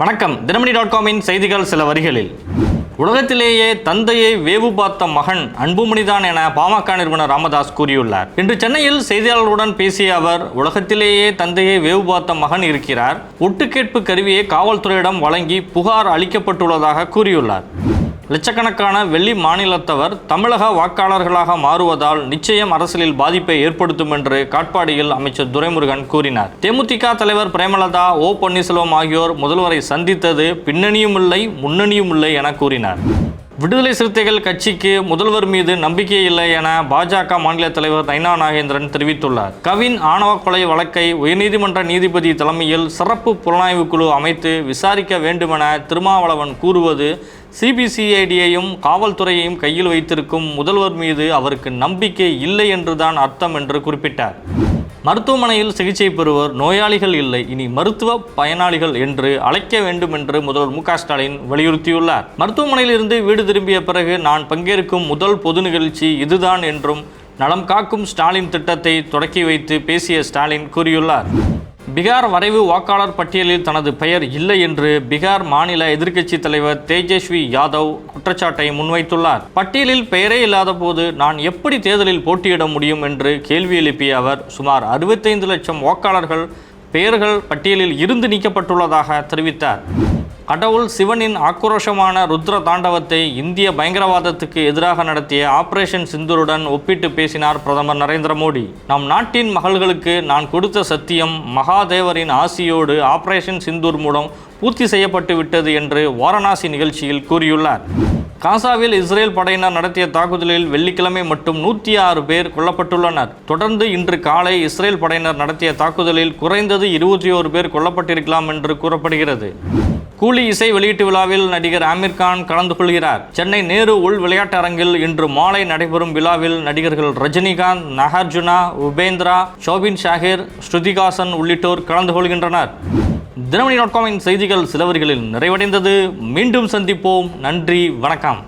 வணக்கம். தினமணி டாட் காமின் செய்திகள் சில வரிகளில். உலகத்திலேயே தந்தையை வேவு பார்த்த மகன் அன்புமணிதான் என பாமக நிறுவனர் ராமதாஸ் கூறியுள்ளார். இன்று சென்னையில் செய்தியாளர்களுடன் பேசிய அவர் உலகத்திலேயே தந்தையை வேவு பார்த்த மகன் இருக்கிறார். ஒட்டுக்கேட்பு கருவியை காவல்துறையிடம் வழங்கி புகார் அளிக்கப்பட்டுள்ளதாக கூறியுள்ளார். லட்சக்கணக்கான வெள்ளி மாநிலத்தவர் தமிழக வாக்காளர்களாக மாறுவதால் நிச்சயம் அரசியலில் பாதிப்பை ஏற்படுத்தும் என்று காட்பாடியில் அமைச்சர் துரைமுருகன் கூறினார். தேமுதிக தலைவர் பிரேமலதா ஓ. பன்னீர்செல்வம் ஆகியோர் முதல்வரை சந்தித்தது பின்னணியும் இல்லை முன்னணியும் இல்லை என கூறினார். விடுதலை சிறுத்தைகள் கட்சிக்கு முதல்வர் மீது நம்பிக்கை இல்லை என பாஜக மாநில தலைவர் நைனா நாகேந்திரன் தெரிவித்துள்ளார். கவின் ஆணவ கொலை வழக்கை உயர்நீதிமன்ற நீதிபதி தலைமையில் சிறப்பு புலனாய்வு குழு அமைத்து விசாரிக்க வேண்டுமென திருமாவளவன் கூறுவது சிபிசிஐடியையும் காவல்துறையையும் கையில் வைத்திருக்கும் முதல்வர் மீது அவருக்கு நம்பிக்கை இல்லை என்றுதான் அர்த்தம் என்று குறிப்பிட்டார். மருத்துவமனையில் சிகிச்சை பெறுவோர் நோயாளிகள் இல்லை. இனி மருத்துவ பயனாளிகள் என்று அழைக்க வேண்டும் என்று முதல்வர் மு ஸ்டாலின் வலியுறுத்தியுள்ளார். மருத்துவமனையில் இருந்து வீடு திரும்பிய பிறகு நான் பங்கேற்கும் முதல் பொது நிகழ்ச்சி இதுதான் என்றும் நலம் காக்கும் ஸ்டாலின் திட்டத்தை தொடக்கி வைத்து பேசிய ஸ்டாலின் கூறியுள்ளார். பீகார் வரைவு வாக்காளர் பட்டியலில் தனது பெயர் இல்லை என்று பீகார் மாநில எதிர்க்கட்சி தலைவர் தேஜஸ்வி யாதவ் குற்றச்சாட்டை முன்வைத்துள்ளார். பட்டியலில் பெயரே இல்லாத போது நான் எப்படி தேர்தலில் போட்டியிட முடியும் என்று கேள்வி எழுப்பிய அவர் சுமார் அறுபத்தைந்து லட்சம் வாக்காளர்கள் பெயர்கள் பட்டியலில் இருந்து நீக்கப்பட்டுள்ளதாக தெரிவித்தார். கடவுள் சிவனின் ஆக்ரோஷமான ருத்ர தாண்டவத்தை இந்திய பயங்கரவாதத்துக்கு எதிராக நடத்திய ஆபரேஷன் சிந்தூருடன் ஒப்பிட்டு பேசினார் பிரதமர் நரேந்திர மோடி. நம் நாட்டின் மகள்களுக்கு நான் கொடுத்த சத்தியம் மகாதேவரின் ஆசியோடு ஆபரேஷன் சிந்தூர் மூலம் பூர்த்தி செய்யப்பட்டு விட்டது என்று வாரணாசி நிகழ்ச்சியில் கூறியுள்ளார். காசாவில் இஸ்ரேல் படையினர் நடத்திய தாக்குதலில் வெள்ளிக்கிழமை மட்டும் நூற்றி ஆறு பேர் கொல்லப்பட்டுள்ளனர். தொடர்ந்து இன்று காலை இஸ்ரேல் படையினர் நடத்திய தாக்குதலில் குறைந்தது இருபத்தி ஓரு பேர் கொல்லப்பட்டிருக்கலாம் என்று கூறப்படுகிறது. கூலி இசை வெளியீட்டு விழாவில் நடிகர் ஆமீர் கான் கலந்து கொள்கிறார். சென்னை நேரு உள் விளையாட்டரங்கில் இன்று மாலை நடைபெறும் விழாவில் நடிகர்கள் ரஜினிகாந்த் நாகார்ஜுனா உபேந்திரா ஷோபின் ஷாகிர் ஸ்ருதிகாசன் உள்ளிட்டோர் கலந்து கொள்கின்றனர். தினமணி டாட் காமின் செய்திகள் சிலவர்களில் நிறைவடைந்தது. மீண்டும் சந்திப்போம். நன்றி. வணக்கம்.